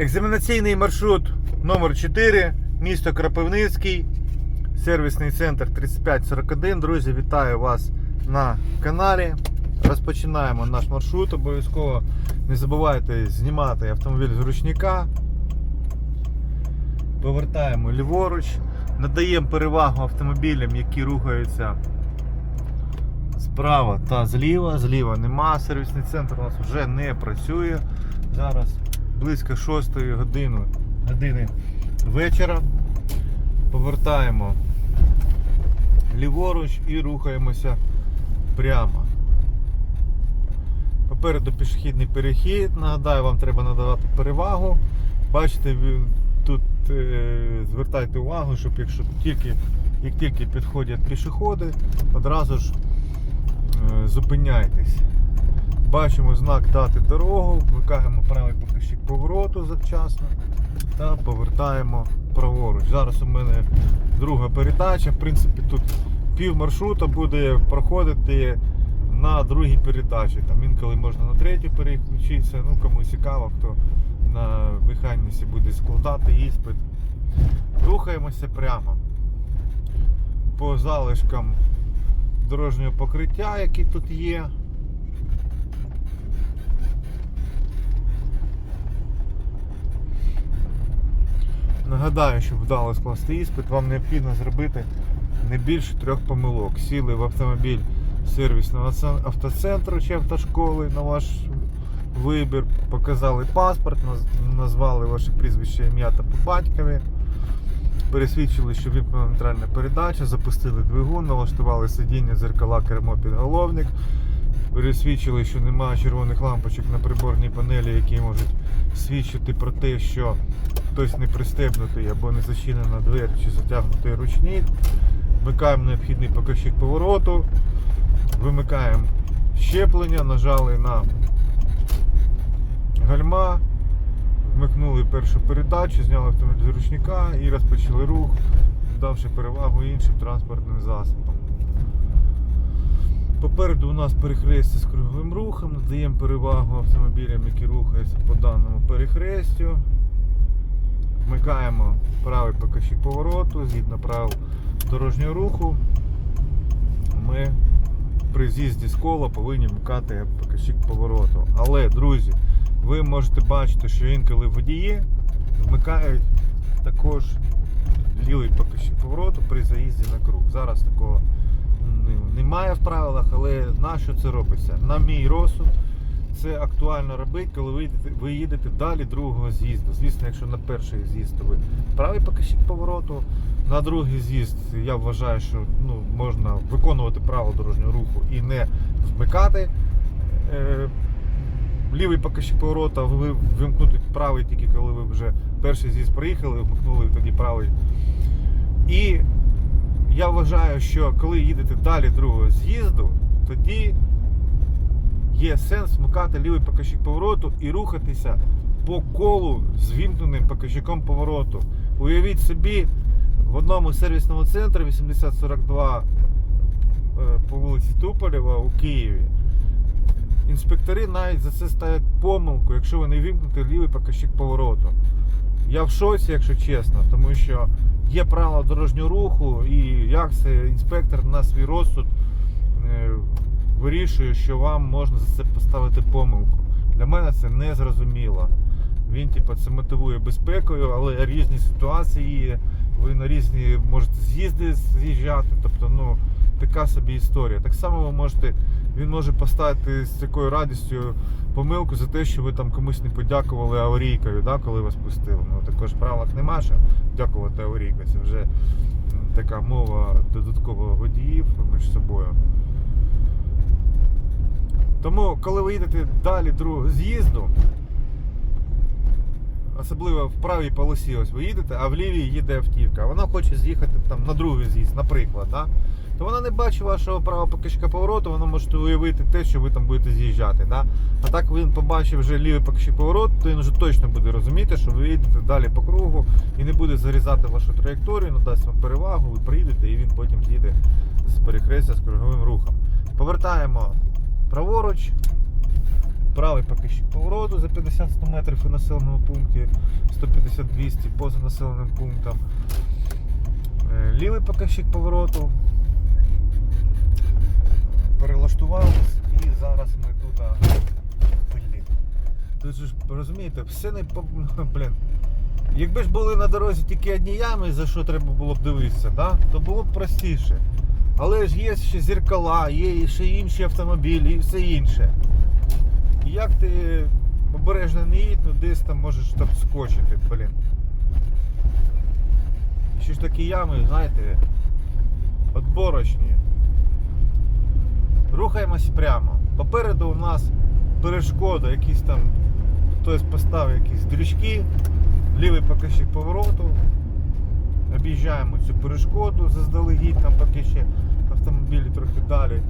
Екзаменаційний маршрут номер 4 місто Кропивницький, сервісний центр 3541. Друзі, вітаю вас на каналі. Розпочинаємо наш маршрут. Обов'язково не забувайте знімати автомобіль з ручника. Повертаємо ліворуч, надаємо перевагу автомобілям, які рухаються справа та зліва. Зліва нема. Сервісний центр у нас вже не працює. Зараз близько 6 години, години вечора. Повертаємо ліворуч і рухаємося прямо. Попереду пішохідний перехід. Нагадаю, вам треба надавати перевагу. Бачите, тут е, звертайте увагу, щоб якщо тільки, як тільки підходять пішоходи, одразу ж е, зупиняйтесь. Бачимо знак дати дорогу, вмикаємо правий показчик повороту завчасно та повертаємо праворуч. Зараз у мене друга передача. В принципі, тут пів маршрута буде проходити на другій передачі. Там інколи можна на третю переключитися. Ну, кому цікаво, хто на механіці буде складати іспит. Рухаємося прямо по залишкам дорожнього покриття, які тут є. Нагадаю, щоб вдало скласти іспит, вам необхідно зробити не більше трьох помилок. Сіли в автомобіль сервісного автоцентру чи автошколи на ваш вибір, показали паспорт, назвали ваше прізвище, ім'я та по батькові. Пересвідчили, що вимкнена нейтральна передача, запустили двигун, налаштували сидіння, дзеркала, кермо, підголовник. Пересвідчили, що немає червоних лампочок на приборній панелі, які можуть свідчити про те, що хтось не пристебнутий або не зачинена двері чи затягнутий ручник. Вмикаємо необхідний показчик повороту, вимикаємо щеплення, нажали на гальма, вмикнули першу передачу, зняли автомобіль з ручника і розпочали рух, давши перевагу іншим транспортним засобам. Попереду у нас перехрестя з круговим рухом, надаємо перевагу автомобілям, які рухаються по даному перехрестю. Вмикаємо правий показчик повороту, згідно правил дорожнього руху. Ми при з'їзді з кола повинні вмикати показчик повороту. Але, друзі, ви можете бачити, що інколи водії вмикають також лівий показчик повороту при заїзді на круг. Зараз такого ну, немає в правилах, але на що це робиться? На мій розсуд, це актуально робити, коли ви їдете, ви їдете далі другого з'їзду. Звісно, якщо на перший з'їзд, то ви правий показчик повороту. На другий з'їзд я вважаю, що ну, можна виконувати правила дорожнього руху і не вмикати е, лівий повороту, а ви вимкнути правий тільки коли ви вже перший з'їзд проїхали, вмикнули тоді правий. І я вважаю, що коли їдете далі другого з'їзду, тоді є сенс вмикати лівий показчик повороту і рухатися по колу з вімкненим показчиком повороту. Уявіть собі, в одному сервісному центрі 8042 е, по вулиці Туполєва у Києві. Інспектори навіть за це ставлять помилку, якщо ви не вімкнете лівий показчик повороту. Я в шоці, якщо чесно, тому що є правила дорожнього руху, і як це інспектор на свій розсуд е, вирішує, що вам можна за це поставити помилку. Для мене це не зрозуміло. Він типу, це мотивує безпекою, але різні ситуації є. Ви на різні можете з'їзди з'їжджати. Тобто, ну, така собі історія. Так само ви можете, він може поставити з такою радістю помилку за те, що ви там комусь не подякували аварійкою, да, коли вас пустили. Ну, також правилах нема, що дякувати аварійкою. Це вже така мова додаткова водіїв між собою. Тому, коли ви їдете далі з'їзду, особливо в правій полосі, ось ви їдете, а в лівій їде автівка. Вона хоче з'їхати там на другий з'їзд, наприклад. Да? То вона не бачить вашого правого покачка повороту, вона може уявити те, що ви там будете з'їжджати. Да? А так він побачив вже лівий покачок повороту, то він вже точно буде розуміти, що ви їдете далі по кругу і не буде зарізати вашу траєкторію, надасть вам перевагу, ви приїдете і він потім з'їде з перехрестя з круговим рухом. Повертаємо праворуч правий покажчик повороту за 50-100 метрів у населеному пункті, 150-200 поза населеним пунктом. Е, Лівий покажчик повороту. Перелаштувались і зараз ми тут. Блін. Ви ж розумієте, все не блін. Якби ж були на дорозі тільки одні ями, за що треба було б дивитися, да? то було б простіше. Але ж є ще зеркала, є ще інші автомобілі і все інше. Як ти обережно не їдь, ну десь там можеш там скочити, блін. Ще ж такі ями, знаєте, отборочні. Рухаємось прямо. Попереду у нас перешкода, якісь там хтось поставив якісь дрючки, лівий покажчик повороту. Об'їжджаємо цю перешкоду заздалегідь, там поки ще автомобілі трохи далі.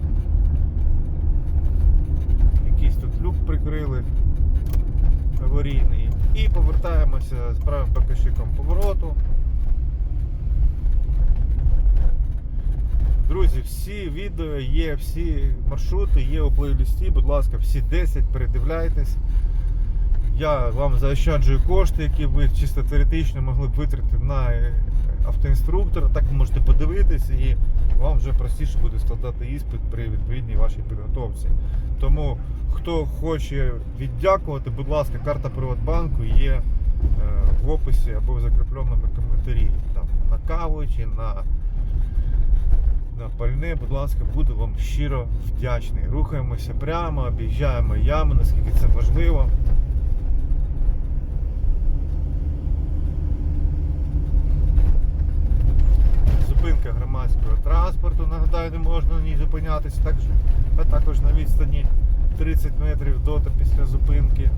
Якийсь тут люк прикрили аварійний. І повертаємося з правим покажчиком повороту. Друзі, всі відео є, всі маршрути є у плейлісті, будь ласка, всі 10 передивляйтесь. Я вам заощаджую кошти, які ви чисто теоретично могли б витратити на автоінструктора. Так ви можете подивитись і вам вже простіше буде складати іспит при відповідній вашій підготовці. Тому хто хоче віддякувати, будь ласка, карта Приватбанку є е, в описі або в закріпленому коментарі. Там на каву чи на на пальне, будь ласка, буду вам щиро вдячний. Рухаємося прямо, об'їжджаємо ями, наскільки це можливо. Зупинка громадського транспорту, нагадаю, не можна на ній зупинятися, так, а також на відстані 30 метрів до та після зупинки.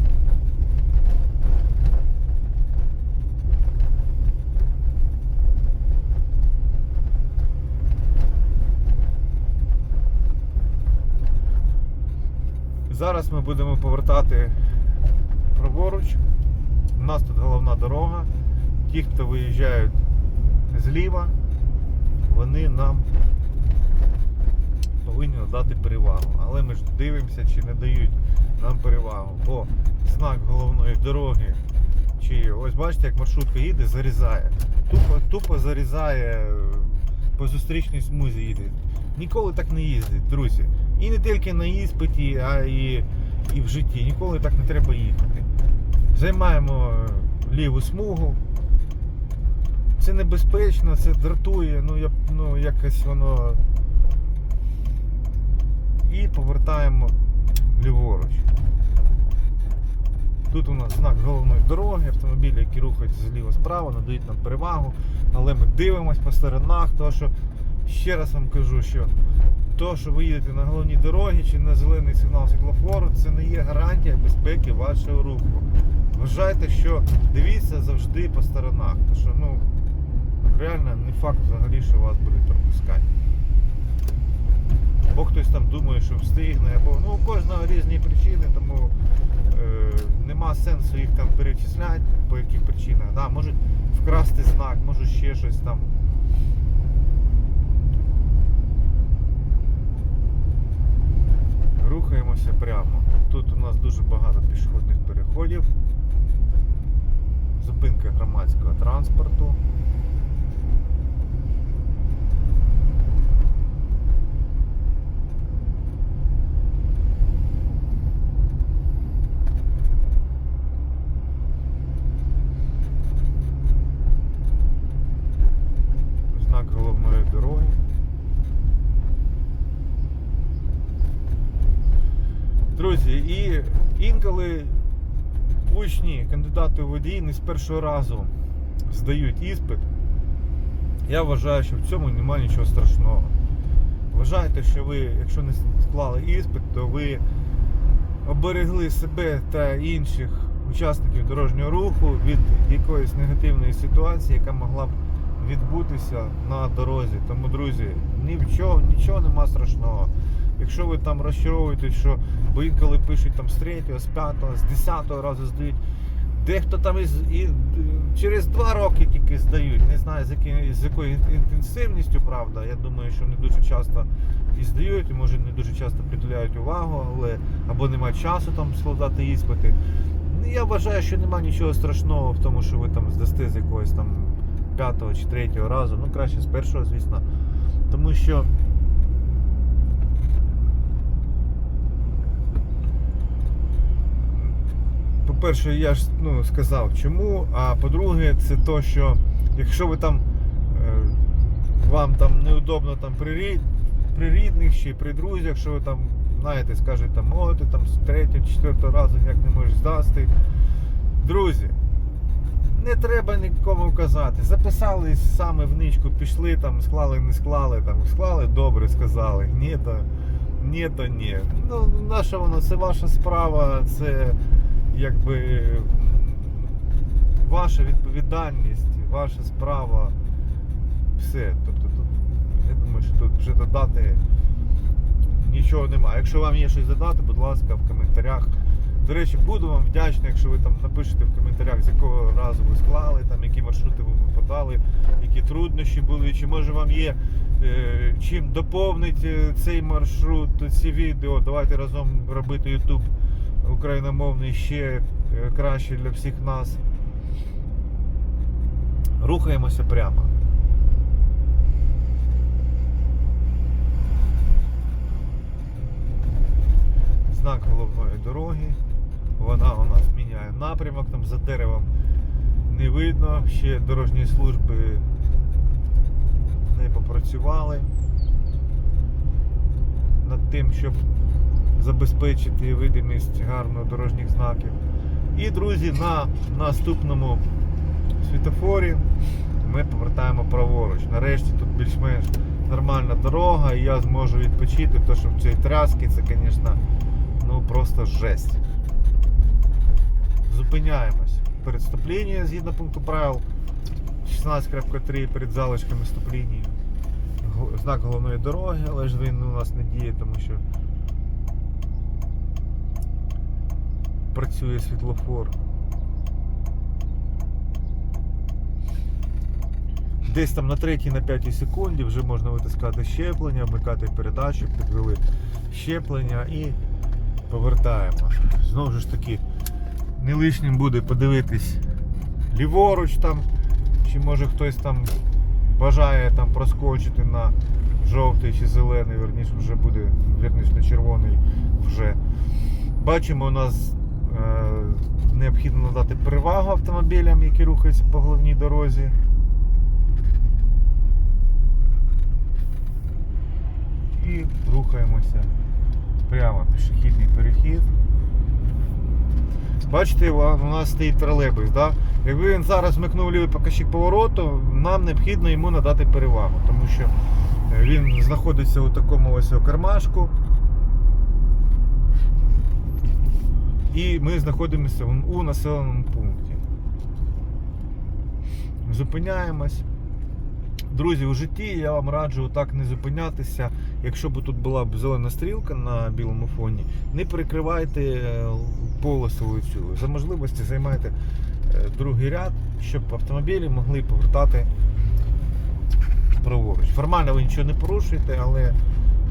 Зараз ми будемо повертати праворуч. У нас тут головна дорога. Ті, хто виїжджають зліва, вони нам повинні надати перевагу. Але ми ж дивимося, чи не дають нам перевагу. Бо знак головної дороги, чи ось бачите, як маршрутка їде, зарізає. Тупо, тупо зарізає е, по зустрічній смузі їде. Ніколи так не їздить, друзі. І не тільки на іспиті, а і, і в житті. Ніколи так не треба їхати. Займаємо е, ліву смугу. Це небезпечно, це дратує, ну, я, ну якось воно. І повертаємо ліворуч. Тут у нас знак головної дороги, автомобілі, які рухаються зліва справа, надають нам перевагу, але ми дивимось по сторонах, тому що ще раз вам кажу, що то, що ви їдете на головній дорогі чи на зелений сигнал світлофору, це не є гарантія безпеки вашого руху. Вважайте, що дивіться завжди по сторонах, тому що ну, реально не факт взагалі, що вас будуть пропускати. Бо хтось там думає, що встигне, або ну у кожного різні причини, тому е, нема сенсу їх там перечисляти, по яких причинах. Да, можуть вкрасти знак, може ще щось там. Рухаємося прямо. Тут у нас дуже багато пішохідних переходів. Зупинка громадського транспорту. Знак головної дороги. Друзі, і інколи учні, кандидати у водії не з першого разу здають іспит. Я вважаю, що в цьому немає нічого страшного. Вважайте, що ви, якщо не склали іспит, то ви оберегли себе та інших учасників дорожнього руху від якоїсь негативної ситуації, яка могла б відбутися на дорозі. Тому, друзі, ні в чого, нічого нема страшного. Якщо ви там розчаровуєтесь, що бо інколи пишуть там з третього, з п'ятого, з десятого разу здають, Дехто там із, і, через два роки тільки здають. Не знаю з, які, з якою інтенсивністю, правда. Я думаю, що не дуже часто і здають, і може не дуже часто приділяють увагу, але або немає часу там складати іспити. Ну, Я вважаю, що немає нічого страшного в тому, що ви там здасте з якогось там п'ятого чи третього разу. Ну краще з першого, звісно. Тому що. По-перше, я ж ну, сказав чому. А по-друге, це то, що якщо ви там е, вам там неудобно там при, рідних чи при друзях, що ви там, знаєте, скажуть там, о, ти там з третього, четвертого разу ніяк не можеш здасти. Друзі, не треба нікому казати. Записали саме в ничку, пішли там, склали, не склали, там склали, добре сказали. Ні, то ні, то ні. Ну, наша воно, це ваша справа, це якби ваша відповідальність, ваша справа. Все. Тобто тут, я думаю, що тут вже додати нічого немає. Якщо вам є щось додати, будь ласка, в коментарях. До речі, буду вам вдячний, якщо ви там напишете в коментарях, з якого разу ви склали, там, які маршрути ви подали, які труднощі були, чи може вам є е, чим доповнити цей маршрут, ці відео. Давайте разом робити YouTube україномовний ще е, краще для всіх нас. Рухаємося прямо. Знак головної дороги. Вона у нас міняє напрямок, там за деревом не видно, ще дорожні служби не попрацювали над тим, щоб забезпечити видимість гарно дорожніх знаків. І, друзі, на наступному світофорі ми повертаємо праворуч. Нарешті тут більш-менш нормальна дорога, і я зможу відпочити, то що в цій трясці це, звісно, ну просто жесть. Зупиняємось. Перед стоплінням згідно пункту правил 16.3 перед залишками стопління. Знак головної дороги, але ж він у нас не діє, тому що працює світлофор. Десь там на третій, на п'ятій секунді вже можна витискати щеплення, вмикати передачу, підвели щеплення і повертаємо. Знову ж таки, не лишнім буде подивитись ліворуч там, чи може хтось там бажає там проскочити на жовтий чи зелений, верніше вже буде, верніше на червоний вже. Бачимо, у нас необхідно надати перевагу автомобілям, які рухаються по головній дорозі. І рухаємося прямо пішохідний перехід. Бачите, у нас стоїть тролейбус. Да? Якби він зараз вмикнув лівий показчик повороту, нам необхідно йому надати перевагу, тому що е, він знаходиться у такому ось кармашку. І ми знаходимося у- населеному пункті. Зупиняємось. Друзі, у житті я вам раджу так не зупинятися. Якщо б тут була б зелена стрілка на білому фоні, не перекривайте е, полосу цю. За можливості займайте е, другий ряд, щоб автомобілі могли повертати праворуч. Формально ви нічого не порушуєте, але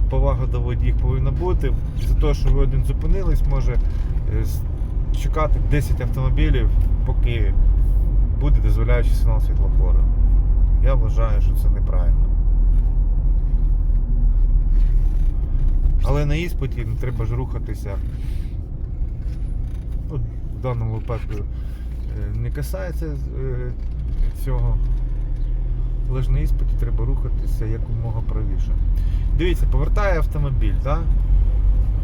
повага до водіїв повинна бути. За те, що ви один зупинились, може чекати 10 автомобілів, поки буде дозволяючий сигнал світлофора. Я вважаю, що це неправильно. Але на іспиті треба ж рухатися. От в даному випадку е, не касається е, цього. Але ж на іспиті треба рухатися якомога правіше. Дивіться, повертає автомобіль, так?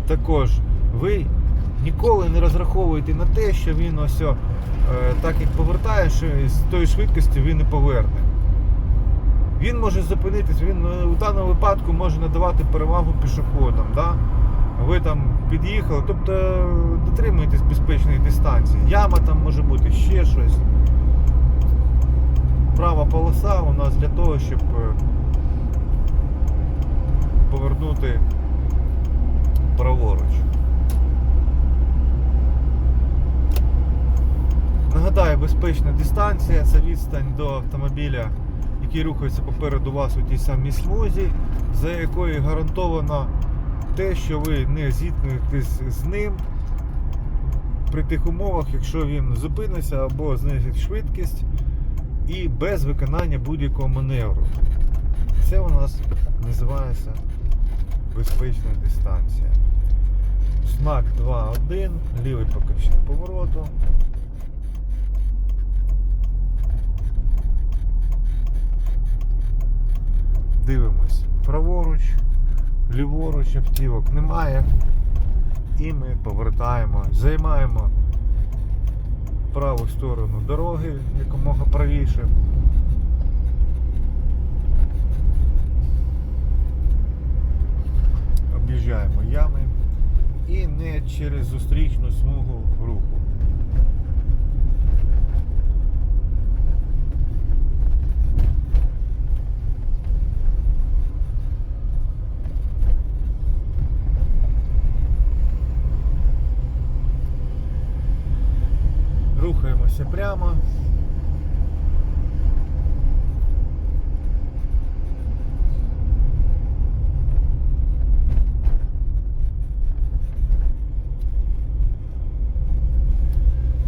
Також ви ніколи не розраховуєте на те, що він ось о, е, так як повертає, що з тої швидкості він не поверне. Він може зупинитись, він е, у даному випадку може надавати перевагу пішоходам. Да? Ви там під'їхали, тобто е, дотримуйтесь безпечної дистанції. Яма там може бути, ще щось. Права полоса у нас для того, щоб е, повернути праворуч. Нагадаю, безпечна дистанція це відстань до автомобіля, який рухається попереду вас у тій самій смузі, за якою гарантовано те, що ви не зіткнетесь з ним при тих умовах, якщо він зупиниться або знизить швидкість і без виконання будь-якого маневру. Це у нас називається безпечна дистанція. Знак 2.1, лівий покажчик повороту. Дивимось праворуч, ліворуч автівок немає. І ми повертаємо, займаємо праву сторону дороги якомога правіше. Об'їжджаємо ями і не через зустрічну смугу руху. Рухаємося прямо.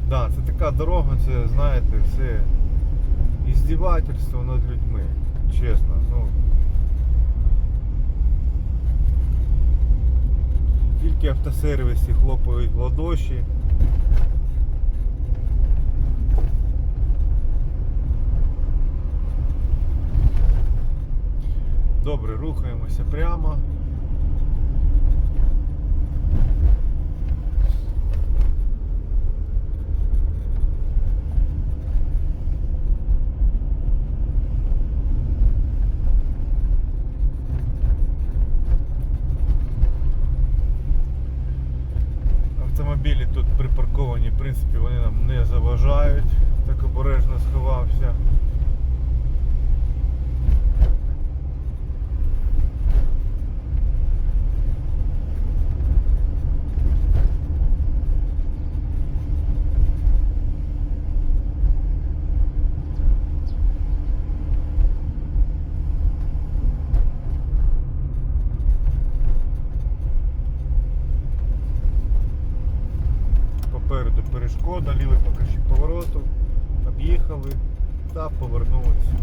Да, це така дорога, це, знаєте, це іздівательство над людьми. Чесно. Ну, тільки автосервісі хлопають в ладоші. Добре, рухаємося прямо. Автомобілі тут припарковані, в принципі, вони нам не заважають. Так обережно сховався. Попереду перешкода, лівий покажчик повороту, об'їхали та повернулися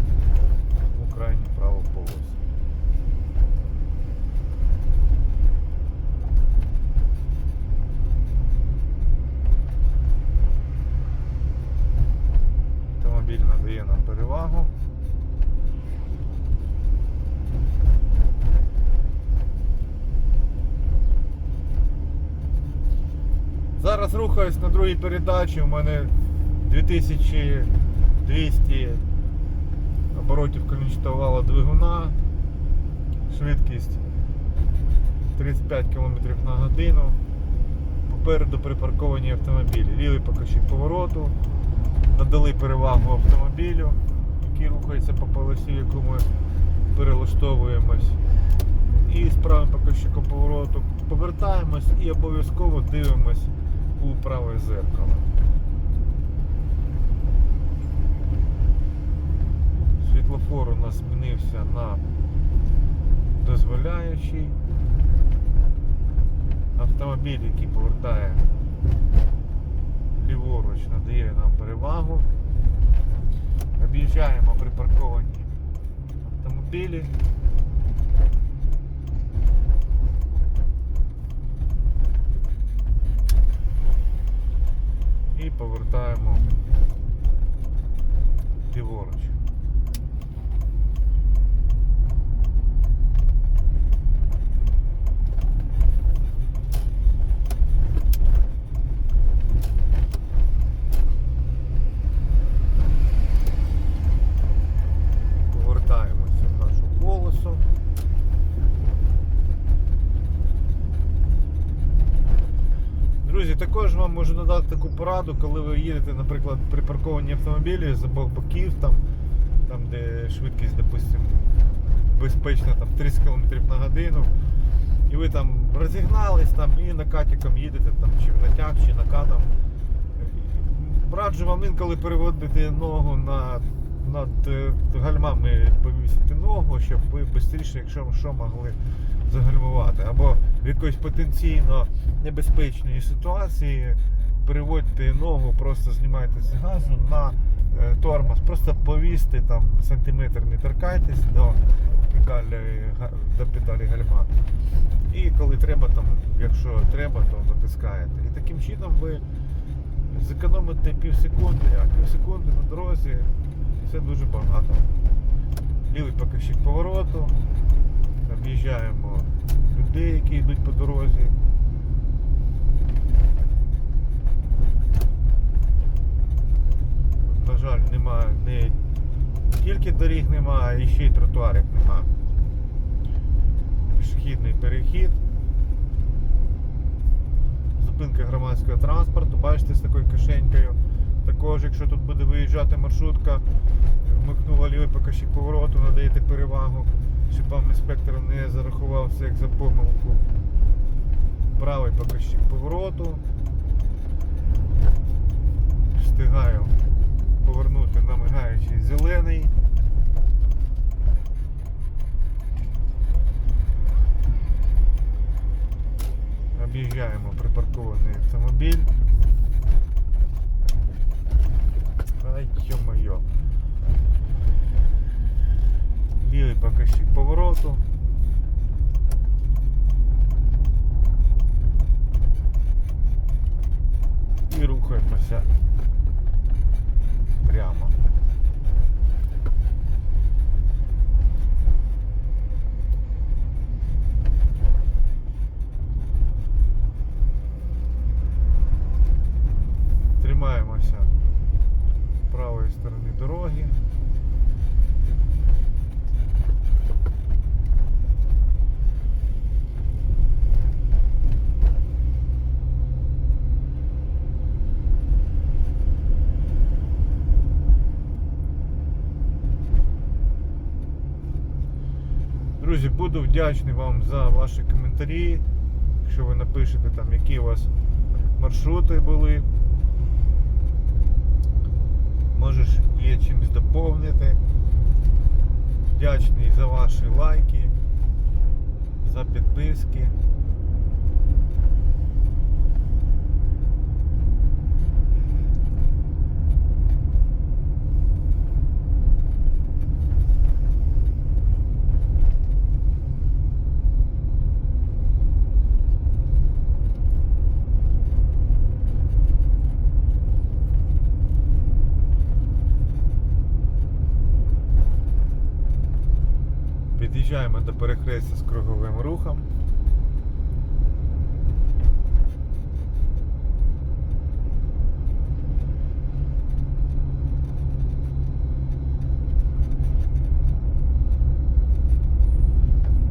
у крайню праву полосу. Автомобіль надає нам перевагу. Зараз рухаюсь на другій передачі. У мене 2200 оборотів конічного двигуна. Швидкість 35 км на годину. Попереду припарковані автомобілі. Лівий покажчик повороту. Надали перевагу автомобілю, який рухається по полосі, яку ми перелаштовуємось. І з правим покажчиком повороту повертаємось і обов'язково дивимось у праве зеркало. Світлофор у нас змінився на дозволяючий. Автомобіль, який повертає ліворуч, надає нам перевагу. Об'їжджаємо припарковані автомобілі. і повертаємо ліворуч. Повертаємося в нашу полосу. Друзі, також вам можу надати таку пораду, коли ви їдете, наприклад, припарковані автомобілі з обох боків, там, там де швидкість, допустим, безпечна там 30 км на годину. І ви там розігнались там і накатиком їдете там, чи в натяг, чи накатом. Раджу вам інколи переводити ногу на, над е, гальмами, повісити ногу, щоб ви швидше, якщо що, могли загальмувати. Або в якоїсь потенційно небезпечній ситуації переводьте ногу, просто знімайте з газу на е, тормоз, просто повісти там сантиметр не торкайтесь до педалі, до педалі гальма. І коли треба, там, якщо треба, то натискаєте. І таким чином ви зекономите пів секунди, а пів секунди на дорозі це дуже багато. Лівий покажчик повороту, об'їжджаємо людей, які йдуть по дорозі. На жаль, немає не тільки доріг немає, а ще й тротуарів немає. Пішохідний перехід. Зупинка громадського транспорту, бачите, з такою кишенькою. Також, якщо тут буде виїжджати маршрутка, вмикнула лівий покажчик повороту, надаєте перевагу, щоб вам інспектор не зарахував це як за помилку. Правий покажчик повороту. Встигаю повернути на мигаючий зелений. Об'їжджаємо припаркований автомобіль. Ай, ё-моё. Лівий покажчик повороту. І рухаємося прямо. Тримаємося правої сторони дороги. Друзі, буду вдячний вам за ваші коментарі. Якщо ви напишете там, які у вас маршрути були. Можеш є чимось доповнити. Вдячний за ваші лайки, за підписки. Під'їжджаємо до перехрестя з круговим рухом.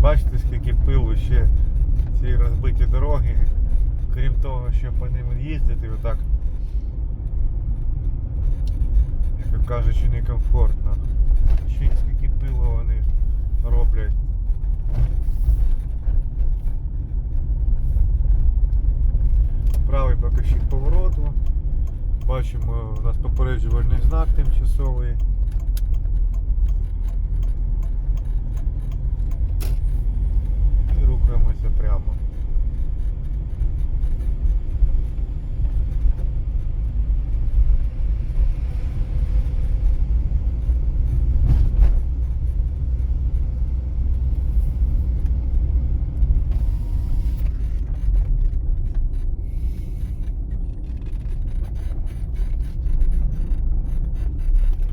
Бачите, скільки пилу ще ці розбиті дороги, крім того, що по ним їздити отак, як кажучи, некомфортно. Ще й скільки пилу вони роблять. Правий покажчик повороту. Бачимо, у нас попереджувальний знак тимчасовий. І рухаємося прямо.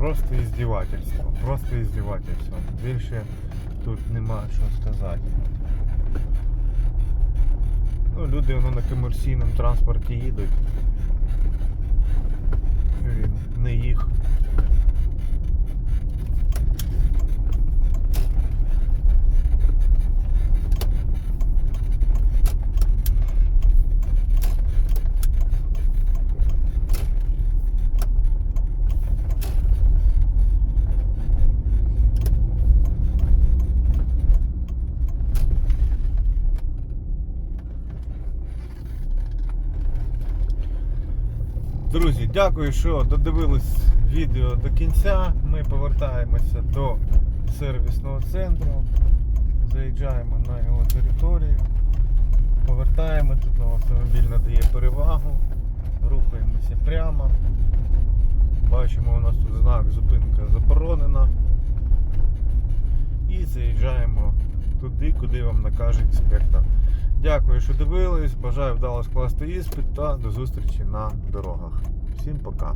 Просто іздівательство, просто іздівательство. Більше тут нема що сказати. Ну, люди воно на комерційному транспорті їдуть. Він не їх. Друзі, Дякую, що додивились відео до кінця. Ми повертаємося до сервісного центру. Заїжджаємо на його територію. Повертаємо, тут нам автомобіль надає перевагу. Рухаємося прямо. Бачимо, у нас тут знак зупинка заборонена. І заїжджаємо туди, куди вам накаже інспектор. Дякую, що дивились. Бажаю вдало скласти іспит та до зустрічі на дорогах. Всім пока.